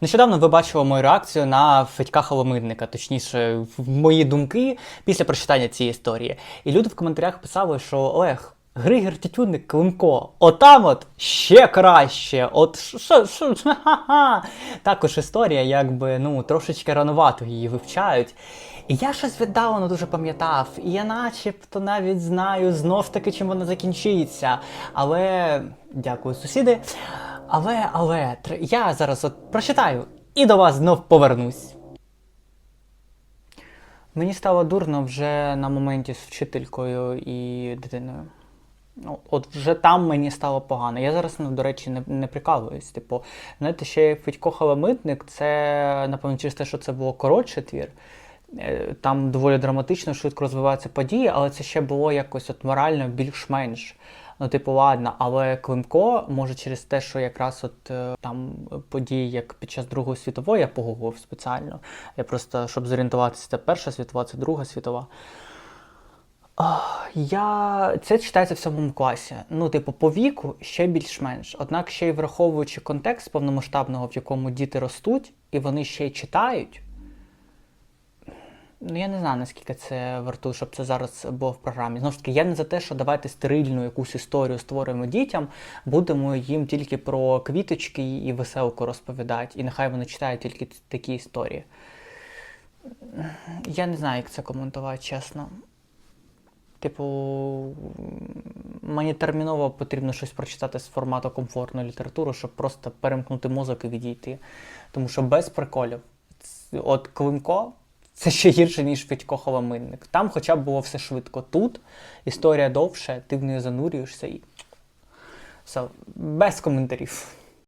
Нещодавно ви бачили мою реакцію на Федька Холомидника, точніше, мої думки після прочитання цієї історії. І люди в коментарях писали, що Олег. Григір Тютюнник Климко, отам от ще краще. От що, що, ха-ха. Також історія, якби ну трошечки ранувато її вивчають. І я щось віддалено дуже пам'ятав, і я начебто навіть знаю знов таки, чим вона закінчиться. Але дякую, сусіди. Але, але, я зараз от прочитаю і до вас знов повернусь. Мені стало дурно вже на моменті з вчителькою і дитиною. Ну, от вже там мені стало погано. Я зараз, ну, до речі, не, не прикалуюсь. Типу, знаєте, ще Федько Халамитник, це, напевно, через те, що це було коротше твір. Е, Там доволі драматично, швидко розвиваються події, але це ще було якось от морально більш-менш. Ну, типу, ладно, але Климко, може, через те, що якраз от е, там події, як під час Другої світової, я погуглив спеціально. Я просто, щоб зорієнтуватися, це Перша світова, це Друга світова. Я це читається в сьомому класі. Ну, типу, по віку ще більш-менш. Однак, ще й враховуючи контекст повномасштабного, в якому діти ростуть, і вони ще й читають. Ну, я не знаю, наскільки це вартує, щоб це зараз було в програмі. Знову ж таки, я не за те, що давайте стерильну якусь історію створюємо дітям, будемо їм тільки про квіточки і веселку розповідати, і нехай вони читають тільки такі історії. Я не знаю, як це коментувати, чесно. Типу, мені терміново потрібно щось прочитати з формату комфортної літератури, щоб просто перемкнути мозок і відійти. Тому що без приколів. От Климко це ще гірше, ніж Федько Холоминник. Там хоча б було все швидко. Тут історія довше, ти в неї занурюєшся і. Все, без коментарів.